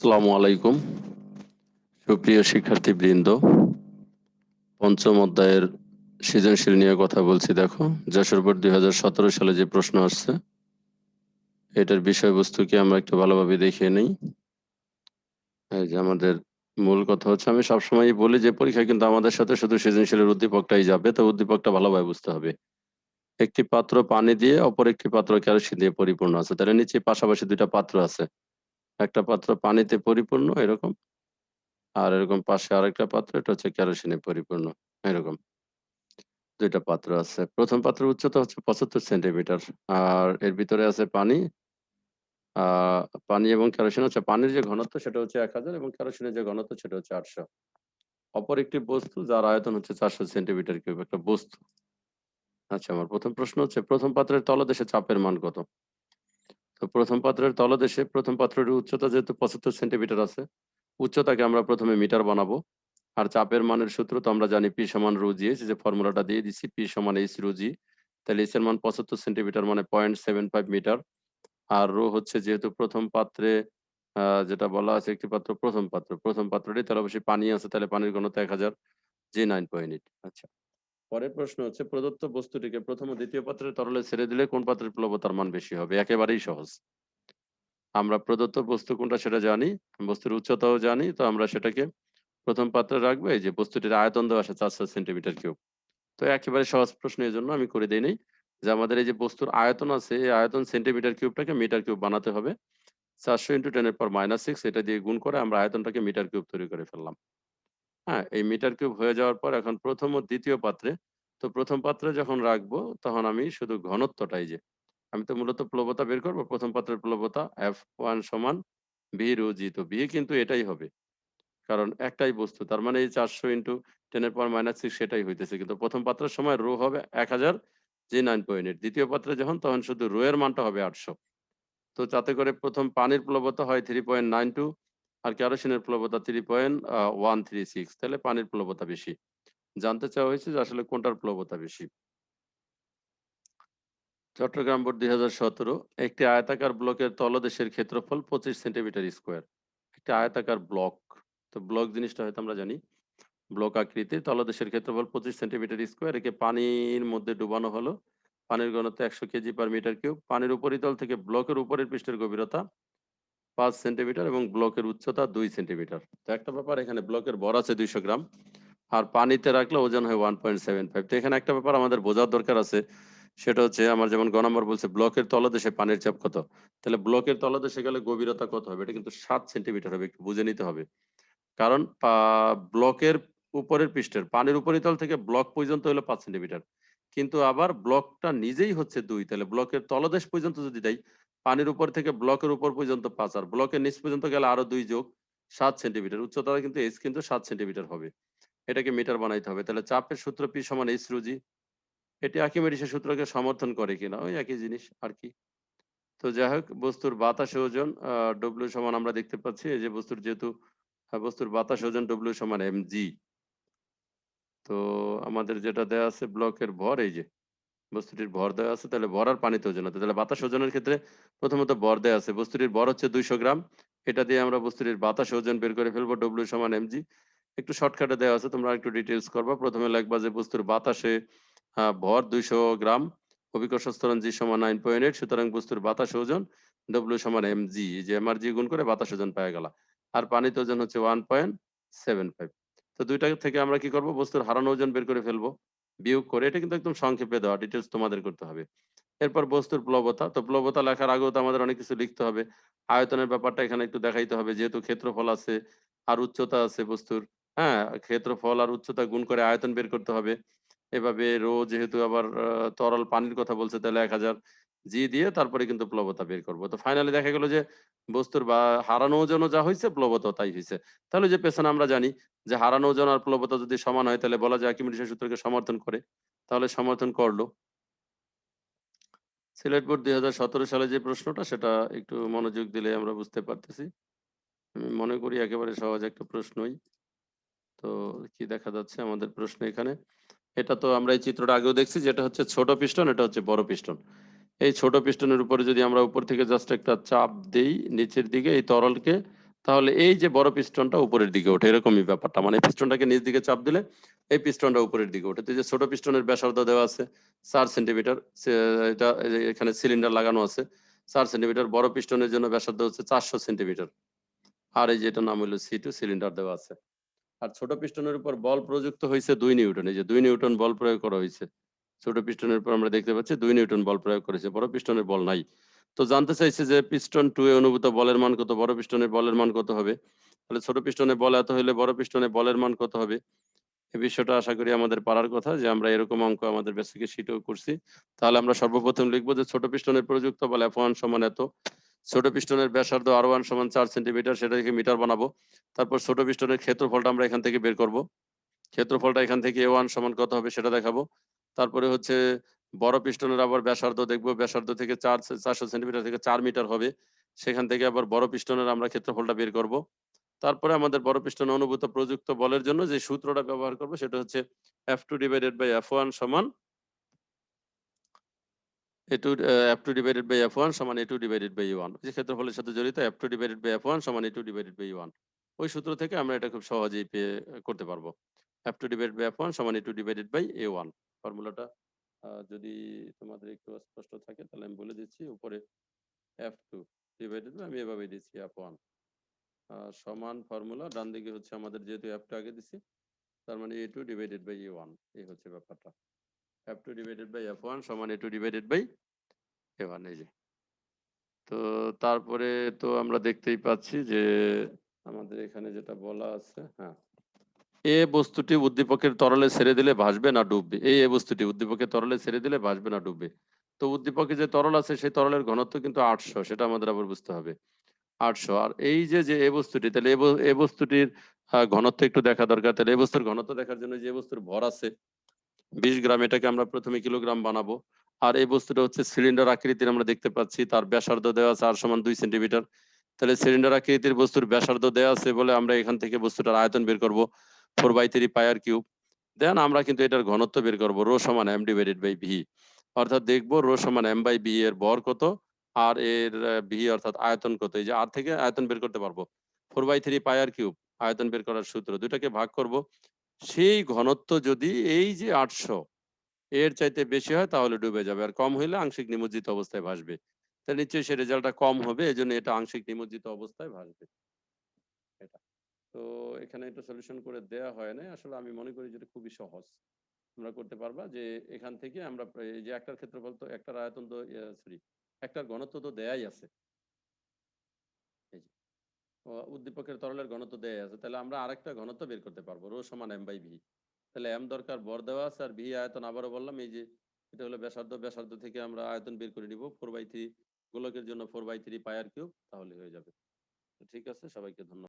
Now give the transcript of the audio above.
আসসালামু আলাইকুম। সুপ্রিয় শিক্ষার্থীবৃন্দ, পঞ্চম অধ্যায়ের সৃজনশীল নিয়ে কথা বলছি। দেখো, যশোর বোর্ড দুই হাজার সতেরো সালে যে প্রশ্ন আসছে, এটার বিষয়বস্তুকে আমরা একটু ভালোভাবে দেখিয়ে নেই? এই যে আমাদের মূল কথা হচ্ছে, আমি সবসময় বলি যে পরীক্ষায় কিন্তু আমাদের সাথে শুধু সৃজনশীলের উদ্দীপকটাই যাবে, তো উদ্দীপকটা ভালোভাবে বুঝতে হবে। একটি পাত্র পানি দিয়ে অপর একটি পাত্র কেরোসিন দিয়ে পরিপূর্ণ আছে, তাহলে নিচে পাশাপাশি দুইটা পাত্র আছে। একটা পাত্র পানিতে পরিপূর্ণ, এরকম। আর এরকম পাশে আরেকটা পাত্র, এটা হচ্ছে কেরোসিনে পরিপূর্ণ, এরকম। দুইটা পাত্র আছে। প্রথম পাত্রের উচ্চতা হচ্ছে পঁচাত্তর সেন্টিমিটার। আর এর ভিতরে আছে পানি। পানি এবং ক্যারোসিন হচ্ছে পানির যে ঘনত্ব, সেটা হচ্ছে এক হাজার এবং ক্যারোসিনের যে ঘনত্ব, সেটা হচ্ছে আটশো। অপর একটি বস্তু, যার আয়তন হচ্ছে চারশো সেন্টিমিটার কিউব, একটা বস্তু। আচ্ছা আমার প্রথম প্রশ্ন হচ্ছে, প্রথম পাত্রের তলদেশে চাপের মান কত? তো প্রথম পাত্রের তলদেশে প্রথম পাত্রের উচ্চতা যেহেতু পঁচাত্তর সেন্টিমিটার আছে, উচ্চতাকে আমরা প্রথমে মিটার বানাবো। আর চাপের মানের সূত্র তো আমরা জানি পি সমান রুজি যে ফর্মুলাটা দিয়ে দিচ্ছি, পি সমান এইচ রুজি তাহলে এইচ এর মান পঁচাত্তর সেন্টিমিটার মানে পয়েন্ট সেভেন ফাইভ মিটার। আর রো হচ্ছে যেহেতু প্রথম পাত্রে যেটা বলা আছে একটি পাত্র প্রথম পাত্র, প্রথম পাত্রটি, তাহলে অবশ্যই পানি আছে, তাহলে পানির ঘনত্ব এক হাজার জি নাইন পয়েন্ট এইট। আচ্ছা। পরের প্রশ্ন হচ্ছে, প্রদত্ত বস্তুটিকে প্রথম ও দ্বিতীয় পাত্রের তরলে ছেড়ে দিলে কোন পাত্রের প্লবতার মান বেশি হবে? একেবারেই সহজ। আমরা প্রদত্ত বস্তু কোনটা সেটা জানি, বস্তুর উচ্চতাও জানি, তো আমরা সেটাকে প্রথম পাত্রে রাখব। এই যে বস্তুটির আয়তন দেওয়া আছে চারশো সেন্টিমিটার কিউব। তো একেবারে সহজ প্রশ্ন এই জন্য আমি করে দিই নেই যে আমাদের এই যে বস্তুর আয়তন আছে, এই আয়তন সেন্টিমিটার কিউবটাকে মিটার কিউব বানাতে হবে। চারশো ইন্টু টেনের পর মাইনাস সিক্স, এটা দিয়ে গুণ করে আমরা আয়তনটাকে মিটার কিউব তৈরি করে ফেললাম। হ্যাঁ এই মিটার কিউব হয়ে যাওয়ার পর এখন প্রথম ও দ্বিতীয় পাত্রে। তো প্রথম পাত্রে যখন রাখব, তখন আমি শুধু ঘনত্বটাই যে, আমি তো মূলত প্লবতা বের করব, প্রথম পাত্রের প্লবতা এফ ওয়ান সমান বি রু জি তো ভি কিন্তু এটাই হবে। কারণ একটাই বস্তু, তার মানে এই চারশো ইন্টু টেনের পর মাইনাস সিক্স সেটাই হইতেছে। কিন্তু প্রথম পাত্রের সময় রো হবে এক হাজার জি নাইন পয়েন্ট এইট দ্বিতীয় পাত্রে যখন, তখন শুধু রো এর মানটা হবে আটশো। তো যাতে করে প্রথম পানির প্লবতা হয় থ্রি পয়েন্ট নাইন টু আর কেরোসিনের প্লবতা three point one three six তাহলে পানির প্লবতা বেশি। জানতে চাওয়া হয়েছে যে আসলে কোনটার প্লবতা বেশি। চট্টগ্রাম বোর্ড দুই হাজার সতেরো, একটি আয়তাকার ব্লকের তলদেশের ক্ষেত্রফল পঁচিশ সেন্টিমিটার স্কোয়ার। একটি আয়তাকার ব্লক। তো ব্লক জিনিসটা হয়তো আমরা জানি। ব্লক আকৃতি, তলদেশের ক্ষেত্রফল পঁচিশ সেন্টিমিটার স্কোয়ার, একে পানির মধ্যে ডুবানো হলো। পানির ঘনত্ব একশো কেজি পার মিটার কিউব। পানির উপরিতল থেকে ব্লকের উপরের পৃষ্ঠের গভীরতা পাঁচ সেন্টিমিটার এবং ব্লকের উচ্চতা দুই সেন্টিমিটার। তো একটা ব্যাপার, এখানে ব্লকের বর আছে দুইশো গ্রাম। আর পানিতে রাখলে ওজন হয় ওয়ান পয়েন্ট সেভেন ফাইভ তো এখানে একটা ব্যাপার আমাদের বোঝার দরকার আছে। সেটা হচ্ছে, আমার যেমন গ নম্বর বলছে, ব্লকের তলদেশে পানির চাপ কত? তাহলে ব্লকের তলদেশে গেলে গভীরতা কত হবে? এটা কিন্তু সাত সেন্টিমিটার হবে, একটু বুঝে নিতে হবে। কারণ ব্লকের উপরের পৃষ্ঠের, পানির উপরিতল থেকে ব্লক পর্যন্ত হলো পাঁচ সেন্টিমিটার। কিন্তু আবার ব্লকটা নিজেই হচ্ছে দুই, তাহলে ব্লকের তলদেশ পর্যন্ত যদি দেয় পানির উপর থেকে ব্লকের উপর পর্যন্ত পাঁচ আর ব্লকের নিচ পর্যন্ত গেলে আরও দুই যোগ সাত সেন্টিমিটার। উচ্চতা কিন্তু এইচ কিন্তু সাত সেন্টিমিটার হবে। এটাকে মিটার বানাইতে হবে। তাহলে চাপের সূত্র পি সমান এইচ রুজি। এটি আকিমেডিসের সূত্রকে সমর্থন করে কিনা? ওই একই জিনিস আর কি। তো যাই হোক, বস্তুর বাতাস ওজন ডব্লিউ সমান আমরা দেখতে পাচ্ছি। এই যে বস্তুর যেহেতু বস্তুর বাতাস ওজন ডব্লিউ সমান এম জি তো আমাদের যেটা দেয়া আছে ব্লকের ভর, এই যে বস্তুটির ভর দেওয়া আছে, তাহলে ভর আর পানিতে ওজন হতে তাহলে বাতাস ওজনের ক্ষেত্রে প্রথমত ভর দেওয়া আছে। বস্তুটির ভর হচ্ছে দুইশো গ্রাম। এটা দিয়ে আমরা বস্তুটির বাতাস ওজন বের করে ফেলব ডব্লিউ সমান এমজি একটু শর্টকাটে দেওয়া আছে, তোমরা একটু ডিটেলস করবা। প্রথমে লিখবা যে বস্তুর বাতাসে ভর দুইশো গ্রাম, অভিকর্ষ স্তরণ জি সমান নাইন পয়েন্ট এইট সুতরাং বস্তুর বাতাস ওজন ডব্লিউ সমান এম জি যে এমআর জি গুণ করে বাতাস ওজন পাওয়া গেল। আর পানিতে ওজন হচ্ছে ওয়ান পয়েন্ট সেভেন ফাইভ তো দুইটা থেকে আমরা কি করব? বস্তুর হারানো ওজন বের করে ফেলব। বিয়োগ করে, এটা কিন্তু একদম সংক্ষেপে দেওয়া ডিটেলস তোমাদের করতে হবে। এরপর বস্তুর প্লবতা, তো প্লবতা লেখার আগেও তো আমাদের অনেক কিছু লিখতে হবে। আয়তনের ব্যাপারটা এখানে একটু দেখাইতে হবে, যেহেতু ক্ষেত্রফল আছে আর উচ্চতা আছে বস্তুর হ্যাঁ ক্ষেত্রফল আর উচ্চতা গুণ করে আয়তন বের করতে হবে। এভাবে রো যেহেতু আবার তরল পানির কথা বলছে, তাহলে এক হাজার। জি দিয়ে তারপরে কিন্তু প্লবতা বের করব। তো ফাইনালি দেখা গেল যে বস্তুর বা হারানো ওজনও যা হয়েছে প্লবতা তাই হয়েছে তাহলে যে পেছনে আমরা জানি যে হারানো ওজন আর প্লবতা যদি সমান হয়, তাহলে বলা যায় আকিমিডিসের সূত্রকে সমর্থন করে। তাহলে সমর্থন করল। সিলেট বোর্ড দুই সালে যে প্রশ্নটা, সেটা একটু মনোযোগ দিলে আমরা বুঝতে পারতেছি। আমি মনে করি একেবারে সহজ একটা প্রশ্নই। তো কি দেখা যাচ্ছে আমাদের প্রশ্ন এখানে? এটা তো আমরা এই চিত্রটা আগেও দেখছি, যেটা হচ্ছে ছোট পিস্টন, এটা হচ্ছে বড় পিস্টন। এই ছোট পিস্টনের উপরে যদি আমরা উপর থেকে জাস্ট একটা চাপ দেই, নিচের দিকে, এই তরলকে, তাহলে এই যে বড় পিস্টনটা উপরের দিকে ওঠে, এরকমই ব্যাপারটা। মানে পিস্টনটাকে নিচ দিকে চাপ দিলে এই পিস্টনটা উপরের দিকে ওঠে। তো যে ছোট পিস্টনের ব্যাসার্ধ দেওয়া আছে, চার সেন্টিমিটার এটা এখানে সিলিন্ডার লাগানো আছে, চার সেন্টিমিটার। বড় পিস্টনের জন্য ব্যাসার্ধ হচ্ছে চারশো সেন্টিমিটার। আর এই যে এটার নাম হলো সি টু সিলিন্ডার দেওয়া আছে। আর ছোট পিস্টনের উপর বল প্রযুক্ত হয়েছে দুই নিউটন। এই যে দুই নিউটন বল প্রয়োগ করা হয়েছে। ছোট পিস্টনের উপর আমরা দেখতে পাচ্ছি দুই নিউটন বল প্রয়োগ করেছে, বড় পিস্টনের বল নাই। তো জানতে চাইছে যে পিস্টন টু এ অনুভূত বলের মান কত, বড় পিস্টনের বলের মান কত হবে? তাহলে ছোট পিস্টনে বল এত হলে বড় পিস্টনে বলের মান কত হবে? এই বিষয়টা আশা করি আমাদের পারার কথা যে আমরা এরকম অঙ্ক আমাদের বেসিকে শিটেও করছি। তাহলে আমরা সর্বপ্রথম লিখব যে ছোট পিস্টনের প্রযুক্ত বল এফ ওয়ান সমান এত, ছোট পিস্টনের ব্যাসার্ধ আর ওয়ান সমান চার সেন্টিমিটার সেটা থেকে মিটার বানাবো, তারপর ছোট পিস্টনের ক্ষেত্রফলটা আমরা এখান থেকে বের করব। ক্ষেত্রফলটা এখান থেকে এ ওয়ান সমান কত হবে সেটা দেখাবো। তারপরে হচ্ছে বড় পিস্টনের আবার ব্যাসার্ধ দেখব, ব্যাসার্ধ থেকে চার চারশো সেন্টিমিটার থেকে চার মিটার হবে। সেখান থেকে আবার বড় পিস্টনের আমরা ক্ষেত্রফলটা বের করব। তারপরে আমাদের বড় পিস্টনে অনুভূত প্রযুক্ত বলের জন্য যে সূত্রটা ব্যবহার করব সেটা হচ্ছে F two divided by F one সমান A two F two divided by F one সমান A two divided by one যে ক্ষেত্রফলের সাথে জড়িত F two divided by F one সমান A two divided by one ওই সূত্র থেকে আমরা এটা খুব সহজেই পেয়ে, করতে পারব। F two divided by F one সমান A two divided by A one ফর্মুলাটা যদি তোমাদের একটু স্পষ্ট থাকে, তাহলে আমি বলে দিচ্ছি, উপরে এফ টু ডিভাইডেড আমি এভাবে দিচ্ছি এফ ওয়ান সমান ফর্মুলা ডান দিকে হচ্ছে আমাদের যেহেতু এফ আগে দিচ্ছি তার মানে A two divided by A one এই হচ্ছে ব্যাপারটা। F two divided by F one সমান A two divided by A one এই যে। তো তারপরে তো আমরা দেখতেই পাচ্ছি যে, আমাদের এখানে যেটা বলা আছে হ্যাঁ। এ বস্তুটি উদ্দীপকের তরলে ছেড়ে দিলে ভাসবে না, ডুববে। এই এ বস্তুটি উদ্দীপকের তরলে ছেড়ে দিলে ভাসবে না, ডুববে। তো উদ্দীপকে যে তরল আছে, সেই তরলের ঘনত্ব কিন্তু আটশো, সেটা আমাদের আবার বুঝতে হবে। আটশো, আর এই যে যে এ বস্তুটি, তাহলে এ বস্তুটির ঘনত্ব একটু দেখা দরকার। তাহলে এ বস্তুর ঘনত্ব দেখার জন্য যে বস্তুর ভর আছে, বিশ গ্রাম, এটাকে আমরা প্রথমে কিলোগ্রাম বানাবো। আর এই বস্তুটা হচ্ছে সিলিন্ডার আকৃতির, আমরা দেখতে পাচ্ছি, তার ব্যাসার্ধ দেওয়া আছে আর সমান দুই সেন্টিমিটার। তাহলে সিলিন্ডার আকৃতির বস্তুর ব্যাসার্ধ দেওয়া আছে বলে আমরা এখান থেকে বস্তুটার আয়তন বের করব। Four by three pi r cube then আমরা কিন্তু এটার ঘনত্ব বের করব রো সমান এম ডিভাইডেড বাই ভি অর্থাৎ দেখব রো সমান এম বাই বি এর বর কত আর এর ভি অর্থাৎ আয়তন কত, এই যে আর থেকে আয়তন বের করতে পারব four by three pi r cube আয়তন বের করার সূত্র দুটাকে ভাগ করব, সেই ঘনত্ব যদি এই যে আটশো এর চাইতে বেশি হয় তাহলে ডুবে যাবে, আর কম হইলে আংশিক নিমজ্জিত অবস্থায় ভাসবে তাহলে নিশ্চয়ই সে রেজাল্টটা কম হবে এই জন্য এটা আংশিক নিমজ্জিত অবস্থায় ভাসবে, এটা। তো এখানে এটা সলিউশন করে দেয়া হয় না আসলে আমি মনে করি যেটা খুবই সহজ। তোমরা করতে পারবা যে এখান থেকে আমরা যে একটার ক্ষেত্রফল তো একটার আয়তন তো সরি একটার ঘনত্ব তো দেয়াই আছে। উদ্দীপকের তরলের ঘনত্ব দেয়াই আছে। তাহলে আমরা আরেকটা ঘনত্ব বের করতে পারব, রো সমান এম বাই ভি তাহলে এম দরকার বর দেওয়া আছে আর ভি আয়তন আবারও বললাম, এই যে এটা হলো ব্যাসার্ধ ব্যাসার্ধ থেকে আমরা আয়তন বের করে নিব ফোর বাই থ্রি গোলকের জন্য four by three pi r cube তাহলে হয়ে যাবে। ঠিক আছে, সবাইকে ধন্যবাদ।